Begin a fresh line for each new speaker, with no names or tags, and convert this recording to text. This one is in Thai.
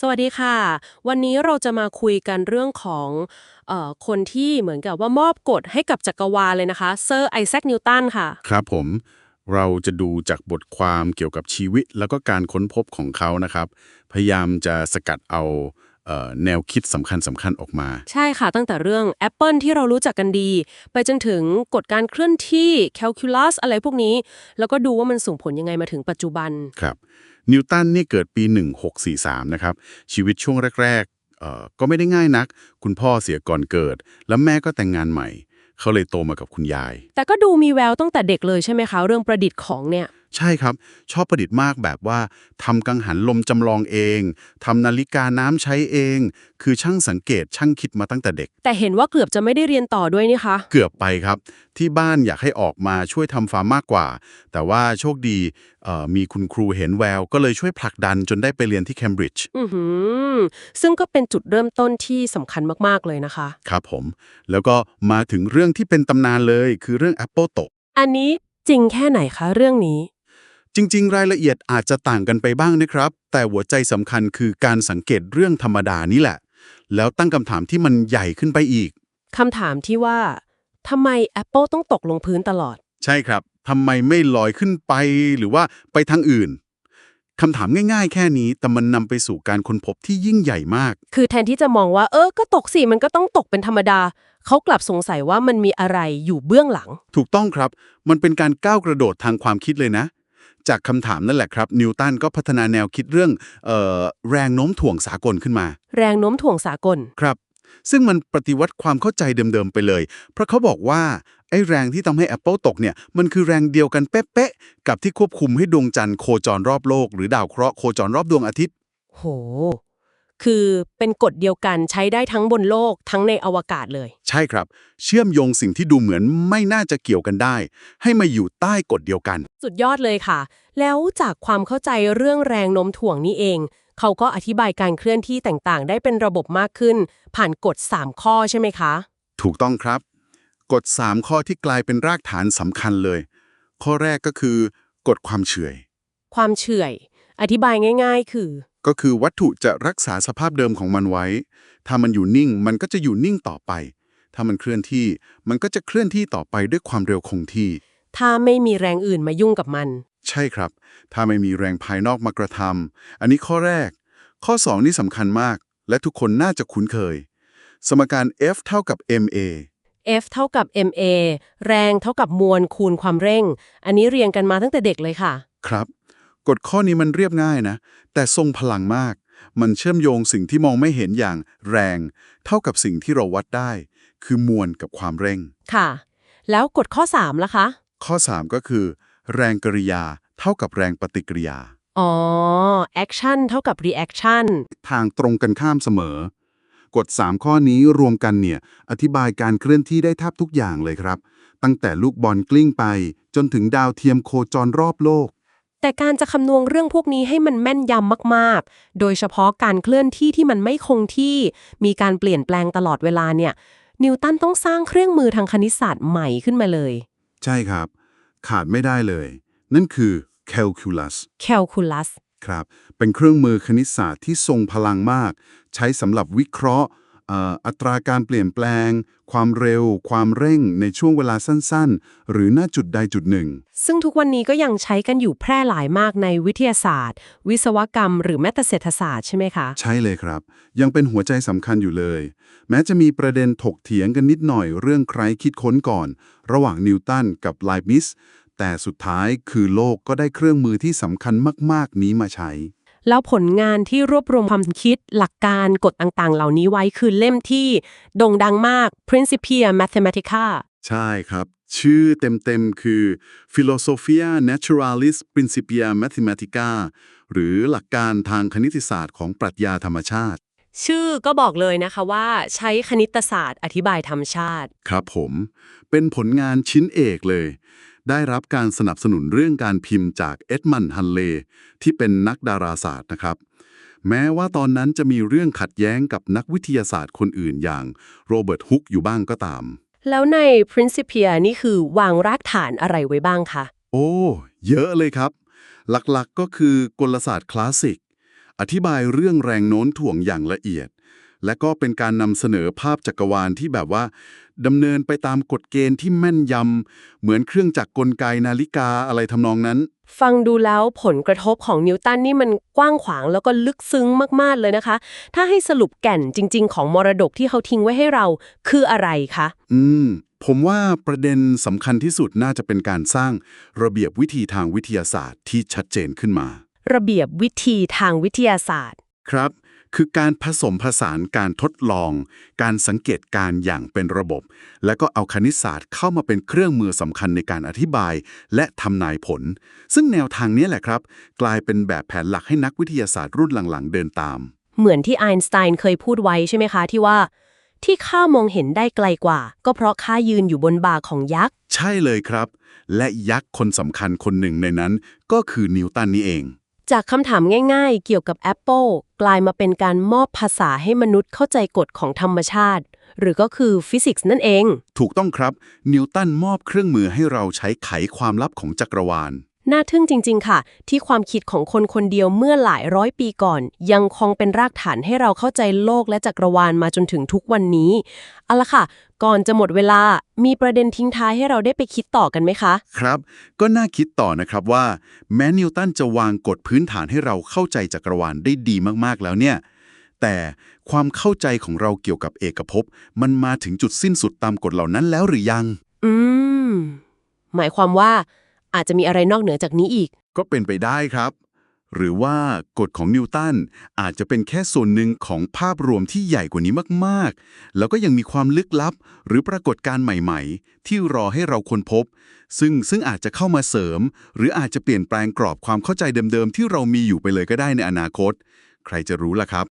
สวัสดีค่ะ วันนี้เราจะมาคุยกันเรื่องของออคนที่เหมือนกับว่ามอบกฎให้กับจักรวาลเลยนะคะเซอร์ไอแซคนิวตันค่ะ
ครับผมเราจะดูจากบทความเกี่ยวกับชีวิต แล้วก็การค้นพบของเขานะครับ พยายามจะสกัดเอา แนวคิดสำคัญสำคัญออกมา
ใช่ค่ะตั้งแต่เรื่อง Apple ที่เรารู้จักกันดี ไปจนถึงกฎการเคลื่อนที่แคลคูลัสอะไรพวกนี้ แล้วก็ดูว่ามันส่งผลยังไงมาถึงปัจจุบัน
ครับนิวตันนี่เกิดปี 1643 นะครับ ชีวิตช่วงแรกๆเอ่อก็ไม่ได้ง่ายนัก คุณพ่อเสียก่อนเกิด แล้วแม่ก็แต่งงานใหม่ เขาเลยโตมากับคุณยาย
แต่ก็ดูมีแววตั้งแต่เด็กเลยใช่ไหมคะ เรื่องประดิษฐ์ของเนี่ย
ใช่ครับ ชอบประดิษฐ์มากแบบว่าทำกังหันลมจำลองเองทำนาฬิกาน้ำใช้เอง คือช่างสังเกตช่างคิดมาตั้งแต่เด็ก
แต่เห็นว่าเกือบจะไม่ได้เรียนต่อด้วยนี่คะ
เกือบไปครับ ที่บ้านอยากให้ออกมาช่วยทำฟาร์มมากกว่า แต่ว่าโชคดีเอ่อมีคุณครูเห็นแวว ก็เลยช่วยผลักดันจนได้ไปเรียนที่เคมบริดจ์
อือหือซึ่งก็เป็นจุดเริ่มต้นที่สำคัญมาก ๆ เลยนะคะ
ครับผม แล้วก็มาถึงเรื่องที่เป็นตำนานเลย คือเรื่อง Apple ตก
อันนี้จริงแค่ไหนคะเรื่องนี้
จริง ๆ รายละเอียดอาจจะต่างกันไปบ้างนะครับ แต่หัวใจสำคัญคือการสังเกตเรื่องธรรมดานี่แหละ แล้วตั้งคำถามที่มันใหญ่ขึ้นไปอีก
คำถามที่ว่าทำไม Apple ต้องตกลงพื้นตลอด
ใช่ครับทำไมไม่ลอยขึ้นไปหรือว่าไปทางอื่นคำถามง่าย ๆ แค่นี้ แต่มันนำไปสู่การค้นพบที่ยิ่งใหญ่มาก
คือแทนที่จะมองว่า เออ ก็ตกสิ มันก็ต้องตกเป็นธรรมดา เขากลับสงสัยว่ามันมีอะไรอยู่เบื้องหลัง
ถูกต้องครับ มันเป็นการก้าวกระโดดทางความคิดเลยนะ จากคำถามนั่นแหละครับนิวตันก็พัฒนาแนวคิดเรื่องเออแรงโน้มถ่วงสากลขึ้นมา
แรงโน้มถ่วงสากล
ครับซึ่งมันปฏิวัติความเข้าใจเดิมๆไปเลย เพราะเขาบอกว่า ไอ้แรงที่ทำให้ Apple ตกเนี่ย มันคือแรงเดียวกันเป๊ะๆ กับที่ควบคุมให้ดวงจันทร์โคจรรอบโลก หรือดาวเคราะห์โคจรรอบดวงอาทิตย์
โห คือเป็นกฎเดียวกันใช้ได้ทั้งบนโลกทั้งในอวกาศเลย
ใช่ครับ เชื่อมโยงสิ่งที่ดูเหมือนไม่น่าจะเกี่ยวกันได้ ให้มาอยู่ใต้กฎเดียวกัน
สุดยอดเลยค่ะ แล้วจากความเข้าใจเรื่องแรงโน้มถ่วงนี่เอง เขาก็อธิบายการเคลื่อนที่ต่างๆ ได้เป็นระบบมากขึ้น ผ่านกฎ 3 ข้อใช่ไหมคะ
ถูกต้องครับ กฎ 3 ข้อที่กลายเป็นรากฐานสำคัญเลย ข้อแรกก็คือกฎความเฉื่อย
ความเฉื่อย อธิบายง่าย ๆ คือ
ก็คือวัตถุจะรักษาสภาพเดิมของมันไว้ ถ้ามันอยู่นิ่งมันก็จะอยู่นิ่งต่อไป ถ้ามันเคลื่อนที่มันก็จะเคลื่อนที่ต่อไปด้วยความเร็วคงที่
ถ้าไม่มีแรงอื่นมายุ่งกับมัน
ใช่ครับ ถ้าไม่มีแรงภายนอกมากระทำอันนี้ข้อแรก ข้อ 2 นี่สำคัญมาก และทุกคนน่าจะคุ้นเคย สมการ F เท่ากับ ma
F เท่ากับ ma แรงเท่ากับมวลคูณความเร่ง อันนี้เรียนกันมาตั้งแต่เด็กเลยค่ะ
ครับ กฎข้อนี้มันเรียบง่ายนะ แต่ทรงพลังมาก มันเชื่อมโยงสิ่งที่มองไม่เห็นอย่างแรง เท่ากับสิ่งที่เราวัดได้ คือมวลกับความเร่ง
ค่ะ แล้วกฎข้อ3ล่ะคะ
ข้อ 3 ก็คือ แรงกริยา เท่ากับแรงปฏิกิริยา
อ๋อ action เท่ากับ reaction
ทางตรงกันข้ามเสมอ กฎ 3 ข้อนี้รวมกันเนี่ย อธิบายการเคลื่อนที่ได้แทบทุกอย่างเลยครับ ตั้งแต่ลูกบอลกลิ้งไป จนถึงดาวเทียมโคจรรอบโลก
แต่การจะคำนวณเรื่องพวกนี้ให้มันแม่นยำมากๆ โดยเฉพาะการเคลื่อนที่ที่มันไม่คงที่ มีการเปลี่ยนแปลงตลอดเวลาเนี่ย นิวตันต้องสร้างเครื่องมือทางคณิตศาสตร์ใหม่ขึ้นมาเลย
ใช่ครับ ขาดไม่ได้เลย นั่นคือ calculus
calculus
ครับ เป็นเครื่องมือคณิตศาสตร์ที่ทรงพลังมาก ใช้สำหรับวิเคราะห์เอ่ออัตราการเปลี่ยนแปลง ความเร็ว ความเร่งในช่วงเวลาสั้นๆ หรือณจุดใดจุดหนึ่ง
ซึ่งทุกวันนี้ก็ยังใช้กันอยู่แพร่หลายมากในวิทยาศาสตร์ วิศวกรรม หรือแม้แต่เศรษฐศาสตร์ใช่ไหมคะ
ใช่เลยครับ ยังเป็นหัวใจสำคัญอยู่เลย แม้จะมีประเด็นถกเถียงกันนิดหน่อยเรื่องใครคิดค้นก่อน ระหว่างนิวตันกับไลบนิสแต่สุดท้ายคือโลกก็ได้เครื่องมือที่สำคัญมาก ๆ นี้มาใช้
แล้วผลงานที่รวบรวมความคิดหลักการกฎต่างๆ เหล่านี้ไว้คือเล่มที่โด่งดังมาก Principia Mathematica
ใช่ครับ ชื่อเต็มๆ คือ Philosophia Naturalis Principia Mathematica หรือหลักการทางคณิตศาสตร์ของปรัชญาธรรมชาติ
ชื่อก็บอกเลยนะคะว่าใช้คณิตศาสตร์อธิบายธรรมชาติ
ครับผม เป็นผลงานชิ้นเอกเลย ได้รับการสนับสนุนเรื่องการพิมพ์จากเอ็ดมันฮันเลที่เป็นนักดาราศาสตร์นะครับ แม้ว่าตอนนั้นจะมีเรื่องขัดแย้งกับนักวิทยาศาสตร์คนอื่นอย่างโรเบิร์ตฮุกอยู่บ้างก็ตาม
แล้วใน Principia นี่คือวางรากฐานอะไรไว้บ้างคะ
โอ้ เยอะเลยครับ หลักๆก็คือกลศาสตร์คลาสสิก อธิบายเรื่องแรงโน้มถ่วงอย่างละเอียดและก็เป็นการนำเสนอภาพจักรวาลที่แบบว่า ดำเนินไปตามกฎเกณฑ์ที่แม่นยำ เหมือนเครื่องจักรกลไกนาฬิกาอะไรทำนองนั้น
ฟังดูแล้วผลกระทบของนิวตันนี่มันกว้างขวางแล้วก็ลึกซึ้งมาก ๆ เลยนะคะ ถ้าให้สรุปแก่นจริง ๆ ของมรดกที่เขาทิ้งไว้ให้เราคืออะไรคะ
อืม ผมว่าประเด็นสำคัญที่สุดน่าจะเป็นการสร้างระเบียบวิธีทางวิทยาศาสตร์ที่ชัดเจนขึ้นมา
ระเบียบวิธีทางวิทยาศาสตร์
ครับ คือการผสมผสานการทดลอง การสังเกตการณ์อย่างเป็นระบบ และก็เอาคณิตศาสตร์เข้ามาเป็นเครื่องมือสำคัญในการอธิบาย และทำนายผล ซึ่งแนวทางนี้แหละครับ กลายเป็นแบบแผนหลักให้นักวิทยาศาสตร์รุ่นหลังๆ เดินตาม
เหมือนที่ไอน์สไตน์เคยพูดไว้ใช่ไหมคะที่ว่า ที่ข้ามองเห็นได้ไกลกว่า ก็เพราะข้ายืนอยู่บนบ่าของยักษ์
ใช่เลยครับ และยักษ์คนสำคัญคนหนึ่งในนั้น ก็คือนิวตันนี่เอง
จากคำถามง่าย ๆ เกี่ยวกับ Apple กลายมาเป็นการมอบภาษาให้มนุษย์เข้าใจกฎของธรรมชาติ หรือก็คือฟิสิกส์นั่นเอง
ถูกต้องครับ นิวตันมอบเครื่องมือให้เราใช้ไขความลับของจักรวาล
น่าทึ่งจริง ๆ ค่ะ ที่ความคิดของคนคนเดียวเมื่อหลายร้อยปีก่อน ยังคงเป็นรากฐานให้เราเข้าใจโลกและจักรวาลมาจนถึงทุกวันนี้เอาละค่ะ ก่อนจะหมดเวลา มีประเด็นทิ้งท้ายให้เราได้ไปคิดต่อกันไหมคะ
ครับ ก็น่าคิดต่อนะครับว่า แม้นิวตันจะวางกฎพื้นฐานให้เราเข้าใจจักรวาลได้ดีมากๆแล้วเนี่ย แต่ความเข้าใจของเราเกี่ยวกับเอกภพมันมาถึงจุดสิ้นสุดตามกฎเหล่านั้นแล้วหรือยัง
อืม หมายความว่าอาจจะมีอะไรนอกเหนือจากนี้อีก
ก็เป็นไปได้ครับ หรือว่ากฎของนิวตันอาจจะเป็นแค่ส่วนหนึ่งของภาพรวมที่ใหญ่กว่านี้มากๆ แล้วก็ยังมีความลึกลับ หรือปรากฏการณ์ใหม่ๆ ที่รอให้เราค้นพบ ซึ่งซึ่งอาจจะเข้ามาเสริม หรืออาจจะเปลี่ยนแปลงกรอบความเข้าใจเดิมๆ ที่เรามีอยู่ไปเลยก็ได้ในอนาคต ใครจะรู้ล่ะครับ